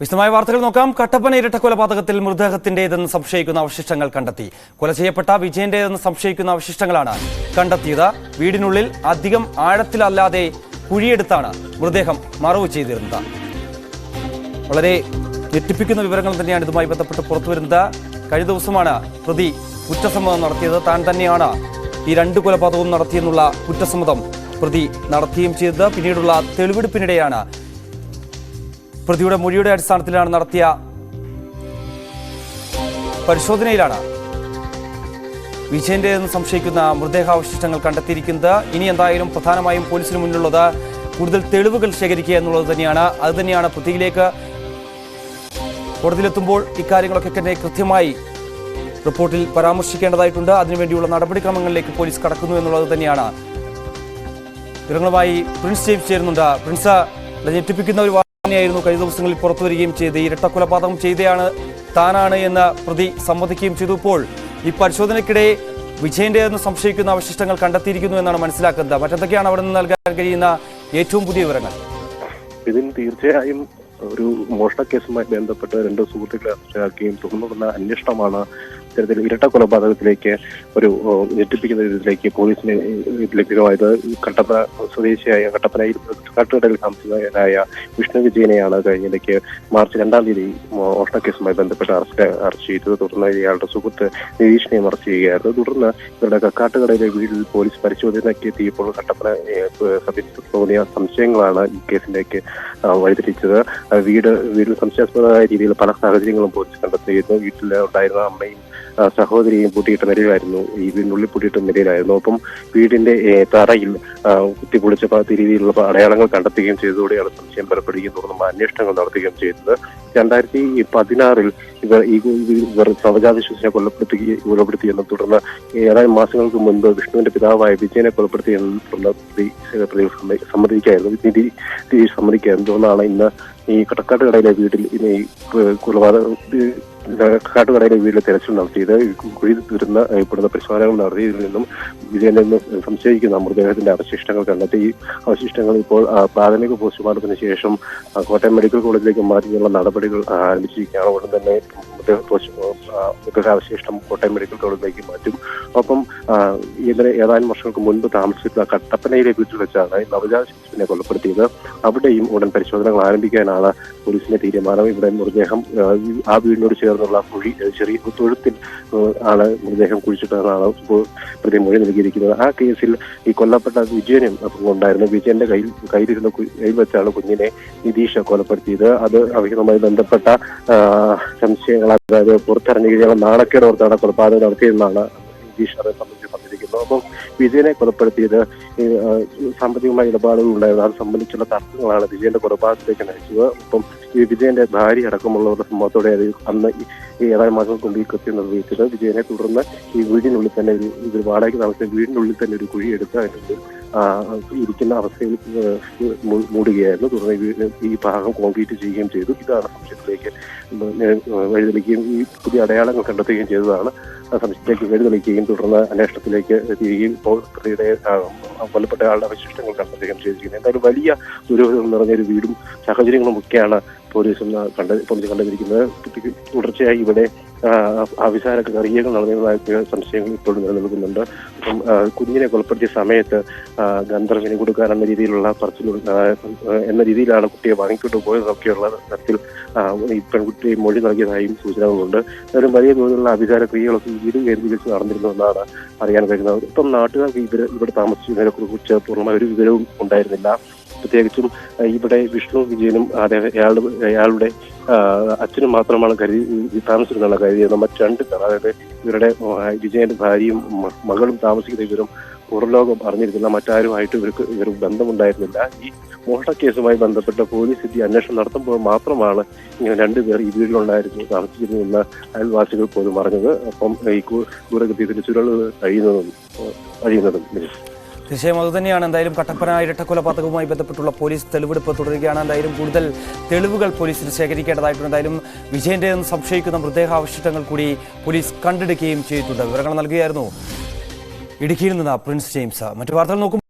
വിശദമായ വാർത്തകൾ നോക്കാം. കട്ടപ്പന ഇരട്ട കൊലപാതകത്തിൽ മൃതദേഹത്തിന്റേതെന്ന് സംശയിക്കുന്ന അവശിഷ്ടങ്ങൾ കണ്ടെത്തി. കൊല ചെയ്യപ്പെട്ട വിജയന്റേതെന്ന് സംശയിക്കുന്ന അവശിഷ്ടങ്ങളാണ് കണ്ടെത്തിയത്. വീടിനുള്ളിൽ അധികം ആഴത്തിലല്ലാതെ കുഴിയെടുത്താണ് മൃതദേഹം മറവ് ചെയ്തിരുന്നത്. വളരെ ഞെട്ടിപ്പിക്കുന്ന വിവരങ്ങൾ തന്നെയാണ് ഇതുമായി ബന്ധപ്പെട്ട് പുറത്തുവരുന്നത്. കഴിഞ്ഞ ദിവസമാണ് പ്രതി കുറ്റസമ്മതം നടത്തിയത്. താൻ തന്നെയാണ് ഈ രണ്ട് കൊലപാതകവും നടത്തിയെന്നുള്ള കുറ്റസമ്മതം പ്രതി നടത്തുകയും ചെയ്തത്. പിന്നീടുള്ള തെളിവെടുപ്പിനിടെയാണ് പ്രതിയുടെ മൊഴിയുടെ അടിസ്ഥാനത്തിലാണ് നടത്തിയ പരിശോധനയിലാണ്. വിജയന്റേതെന്ന് സംശയിക്കുന്ന മൃതദേഹാവശിഷ്ടങ്ങൾ കണ്ടെത്തിയിരിക്കുന്നത്. ഇനി എന്തായാലും പ്രധാനമായും പോലീസിന് മുന്നിലുള്ളത് കൂടുതൽ തെളിവുകൾ ശേഖരിക്കുക എന്നുള്ളത് തന്നെയാണ്. അത് തന്നെയാണ് പ്രതിയിലേക്ക് കോടതിയിലെത്തുമ്പോൾ ഇക്കാര്യങ്ങളൊക്കെ തന്നെ കൃത്യമായി റിപ്പോർട്ടിൽ പരാമർശിക്കേണ്ടതായിട്ടുണ്ട്. അതിനുവേണ്ടിയുള്ള നടപടിക്രമങ്ങളിലേക്ക് പോലീസ് കടക്കുന്നു എന്നുള്ളത് തന്നെയാണ്. വിവരങ്ങളുമായി പ്രിൻസ് ജെയിംസ് ചേരുന്നുണ്ട്. പ്രിൻസ് ഞെട്ടിപ്പിക്കുന്ന ഒരു തന്നെയായിരുന്നു കഴിഞ്ഞ ദിവസങ്ങളിൽ പുറത്തു വരികയും ചെയ്ത് ഇരട്ടക്കൊലപാതകം ചെയ്തയാണ് താനാണ് എന്ന് പ്രതി സമ്മതിക്കുകയും ചെയ്തു. ഇപ്പോൾ ഈ പരിശോധനയ്ക്കിടെ വിജയന്റേതെന്ന് സംശയിക്കുന്ന അവശിഷ്ടങ്ങൾ കണ്ടെത്തിയിരിക്കുന്നു എന്നാണ് മനസ്സിലാക്കുന്നത്. മറ്റെന്തൊക്കെയാണ് അവിടെ നിന്ന് നൽകാൻ കഴിയുന്ന ഏറ്റവും പുതിയ വിവരങ്ങൾ? ഇതിൻ തീർച്ചയായും ഒരു മോഷണ കേസുമായി ബന്ധപ്പെട്ട് രണ്ട് സുഹൃത്തുക്കളെ അറസ്റ്റിലാക്കുകയും തുടർന്നുള്ള അന്വേഷണമാണ് ഇത്തരത്തിൽ ഇരട്ട കൊലപാതകത്തിലേക്ക് ഒരു ഞെട്ടിപ്പിക്കുന്ന രീതിയിലേക്ക് പോലീസിന് ലഭ്യമായത് കട്ടപ്പന സ്വദേശിയായ കട്ടപ്പനയിൽ കാട്ടുകടയിൽ താമസിക്കുന്നതായ വിഷ്ണു വിജയനെയാണ് കഴിഞ്ഞിടയ്ക്ക് മാർച്ച് രണ്ടാം തീയതി മോഷണ കേസുമായി ബന്ധപ്പെട്ട് അറസ്റ്റ് അറസ്റ്റ് ചെയ്തത്. തുടർന്ന് ഇയാളുടെ സുഹൃത്ത് നിരീക്ഷണയും അറസ്റ്റ് ചെയ്യുകയായിരുന്നു. തുടർന്ന് ഇവരുടെ കക്കാട്ടുകടയിലെ വീട്ടിൽ പോലീസ് പരിശോധനയ്ക്ക് എത്തിയപ്പോൾ കട്ടപ്പന തോന്നിയ സംശയങ്ങളാണ് ഈ കേസിലേക്ക് വഴിതിരിച്ചത് വീട് വീട്ടിൽ സംശയാസ്പദമായ രീതിയിൽ പല സാഹചര്യങ്ങളും പോലീസ് കണ്ടെത്തിയിരുന്നു. വീട്ടിൽ ഉണ്ടായിരുന്ന അമ്മയും സഹോദരിയും പൂട്ടിയിട്ട നിലയിലായിരുന്നു ഈ വീടിനുള്ളിൽ പൂട്ടിയിട്ട നിലയിലായിരുന്നു. ഒപ്പം വീടിന്റെ തറയിൽ കുത്തി കുത്തിപ്പൊളിച്ച പ- രീതിയിലുള്ള അടയാളങ്ങൾ കണ്ടെത്തുകയും ചെയ്തതോടെയാണ് സംശയം ബലപ്പെടുകയും തുടർന്ന് അന്വേഷണങ്ങൾ നടത്തുകയും ചെയ്തത്. രണ്ടായിരത്തി പതിനാറിൽ ഇവർ ഈ ഇവർ നവജാത ശിശുവിനെ കൊലപ്പെടുത്തി കൊലപ്പെടുത്തിയെന്നും തുടർന്ന് ഏതാനും മാസങ്ങൾക്ക് മുൻപ് വിഷ്ണുവിന്റെ പിതാവായ വിജയനെ കൊലപ്പെടുത്തിയെന്നും തുടർന്ന് പ്രതി പ്രതി സമ്മതി- സമ്മതിക്കായിരുന്നു. നിധി സമ്മതിക്കായിരുന്നു. തുടർന്നാണ് ഇന്ന് ഈ കടക്കാട്ടുകടയിലെ വീട്ടിൽ ഈ കൊലപാതക കാട്ടുകടയിലെ വീട്ടിൽ തെരച്ചിൽ നടത്തിയത് കുഴി തുരുന്ന പെടുന്ന പരിശോധനകൾ നിന്നും വിജയനിൽ നിന്ന് സംശയിക്കുന്ന മൃതദേഹത്തിന്റെ അവശിഷ്ടങ്ങൾ കണ്ടെത്തി. ഈ അവശിഷ്ടങ്ങൾ ഇപ്പോൾ പ്രാഥമിക പോസ്റ്റ്മോർട്ടത്തിന് ശേഷം കോട്ടയം മെഡിക്കൽ കോളേജിലേക്ക് മാറ്റിയുള്ള നടപടികൾ ആരംഭിച്ചിരിക്കുകയാണ്. ഉടൻ തന്നെ അവശിഷ്ടം കോട്ടയം മെഡിക്കൽ കോളേജിലേക്ക് മാറ്റും. ഒപ്പം ഇതിന് ഏതാനും വർഷങ്ങൾക്ക് മുൻപ് താമസിച്ചിരുന്ന കട്ടപ്പനയിലെ വീട്ടിൽ വെച്ചാണ് നവജാത ശിശുവിനെ കൊലപ്പെടുത്തിയത്. അവിടെയും ഉടൻ പരിശോധനകൾ ആരംഭിക്കാനാണ് പോലീസിന്റെ തീരുമാനം. ഇവിടെ മൃതദേഹം ആ, വീടിനോട് ആ ചേർന്നുള്ള കുഴി ചെറിയ തൊഴുത്തിൽ ആൾ മൃതദേഹം കുഴിച്ചിട്ടാണ് പ്രതി മൊഴി നൽകിയിരിക്കുന്നത്. ആ കേസിൽ ഈ കൊല്ലപ്പെട്ട വിജയനും ഉണ്ടായിരുന്നു. വിജയന്റെ കയ്യിൽ കയ്യിലിരുന്ന കയ്യിൽ വെച്ചാണ് കുഞ്ഞിനെ നിതീഷ് കൊലപ്പെടുത്തിയത്. അത് അവിഹിതമായി ബന്ധപ്പെട്ട സംശയങ്ങൾ അതായത് പുറത്തിറങ്ങിയ നാണക്കേട് ഓർത്താണ് കൊലപാതകം നടത്തിയെന്നാണ് നിതീഷ് അത് പറഞ്ഞിരിക്കുന്നത് അപ്പം വിജയനെ കൊലപ്പെടുത്തിയത് സാമ്പത്തികമായ ഇടപാടുകൾ ഉണ്ടായിരുന്നു അത് സംബന്ധിച്ചുള്ള തർക്കങ്ങളാണ് വിജയന്റെ കൊലപാതകത്തിലേക്ക് നയിച്ചത്. ഒപ്പം ഈ വിജയന്റെ ഭാര്യ അടക്കമുള്ളവരുടെ സംഭവത്തോടെ അന്ന് ഈ ഏതാനും മാസം കൊണ്ട് ഈ കൃത്യം നിർവഹിച്ചത്. വിജയനെ തുടർന്ന് ഈ വീടിനുള്ളിൽ തന്നെ ഒരു വാടകയ്ക്ക് താമസിച്ച വീടിനുള്ളിൽ തന്നെ ഒരു കുഴി എടുത്ത് അതിനുള്ളിൽ ഇരിക്കുന്ന അവസ്ഥയിൽ മൂടുകയായിരുന്നു. തുടർന്ന് ഈ ഭാഗം കോൺക്രീറ്റ് ചെയ്യുകയും ചെയ്തു. ഇതാണ് സംശയത്തിലേക്ക് വഴിതെളിക്കുകയും ഈ പുതിയ അടയാളങ്ങൾ കണ്ടെത്തുകയും ചെയ്തതാണ്. സംശയത്തിലേക്ക് വഴിതെളിക്കുകയും തുടർന്ന് അന്വേഷണത്തിലേക്ക് തിരികെയും ഇപ്പോൾ പ്രതിയുടെ കൊല്ലപ്പെട്ട ആളുടെ അവശിഷ്ടങ്ങൾ കണ്ടെത്തുകയും ചെയ്തിരിക്കുന്നത് എന്തായാലും വലിയ ദുരൂഹതകൾ നിറഞ്ഞ ഒരു വീടും സാഹചര്യങ്ങളും ഒക്കെയാണ് പോലീസ് കണ്ട പോലീസ് കുട്ടിക്ക് തുടർച്ചയായി ഇവിടെ അവിസാര കറിയകൾ നടന്നതായ സംശയങ്ങൾ ഇപ്പോഴും നിലനിൽക്കുന്നുണ്ട്. അപ്പം കുഞ്ഞിനെ കൊലപ്പെടുത്തിയ സമയത്ത് ഗന്ധർവിന് കൊടുക്കാൻ എന്ന രീതിയിലുള്ള പറച്ചിൽ എന്ന രീതിയിലാണ് കുട്ടിയെ വാങ്ങിക്കൊണ്ട് പോയതൊക്കെയുള്ള തരത്തിൽ ഈ പെൺകുട്ടി മൊഴി നൽകിയതായും സൂചനകളുണ്ട്. എന്നാലും വലിയ തോതിലുള്ള അവിചാര ക്രിയകളൊക്കെ വീട് കേന്ദ്രീകരിച്ച് നടന്നിരുന്നു എന്നാണ് അറിയാൻ കഴിയുന്നത്. ഇപ്പം നാട്ടുകാർക്ക് ഇവർ ഇവിടെ താമസിച്ചതിനെ കുറിച്ച് പൂർണമായ ഒരു വിവരവും ഉണ്ടായിരുന്നില്ല. പ്രത്യേകിച്ചും ഇവിടെ വിഷ്ണു വിജയനും അയാളുടെ അയാളുടെ അച്ഛനും മാത്രമാണ് കരുതി താമസിക്കുന്നതാണ് കരുതിയത് മറ്റ് രണ്ട് അതായത് ഇവരുടെ വിജയന്റെ ഭാര്യയും മകളും താമസിക്കുന്ന വിവരം പുറലോകം അറിഞ്ഞിരുന്നില്ല മറ്റാരുമായിട്ട് ഇവർക്ക് ഇവർ ബന്ധമുണ്ടായിരുന്നില്ല. ഈ മോഷണ കേസുമായി ബന്ധപ്പെട്ട പോലീസ് എത്തി അന്വേഷണം നടത്തുമ്പോൾ മാത്രമാണ് ഇങ്ങനെ രണ്ടുപേർ ഈ വീട്ടിലുണ്ടായിരുന്നു താമസിച്ചിരുന്നു എന്ന അയൽവാസികൾ പോലും അറിഞ്ഞത്. അപ്പം ഈ ദൂരഗതിയിൽ ചുരുൾ കഴിയുന്നതും കഴിയുന്നതും. തീർച്ചയായും അതുതന്നെയാണ് എന്തായാലും കട്ടപ്പന ഇരട്ടക്കൊലപാതകവുമായി ബന്ധപ്പെട്ടുള്ള പോലീസ് തെളിവെടുപ്പ് തുടരുകയാണ്. എന്തായാലും കൂടുതൽ തെളിവുകൾ പോലീസിന് ശേഖരിക്കേണ്ടതായിട്ടുണ്ട്. എന്തായാലും വിജയന്റെ എന്ന് സംശയിക്കുന്ന മൃതദേഹാവശിഷ്ടങ്ങൾ കൂടി പോലീസ് കണ്ടെടുക്കുകയും ചെയ്തിട്ടുണ്ട്. വിവരങ്ങൾ നൽകുകയായിരുന്നു ഇടുക്കിയിൽ നിന്ന് പ്രിൻസ് ജെയിംസ്. മറ്റു വാർത്തകൾ നോക്കും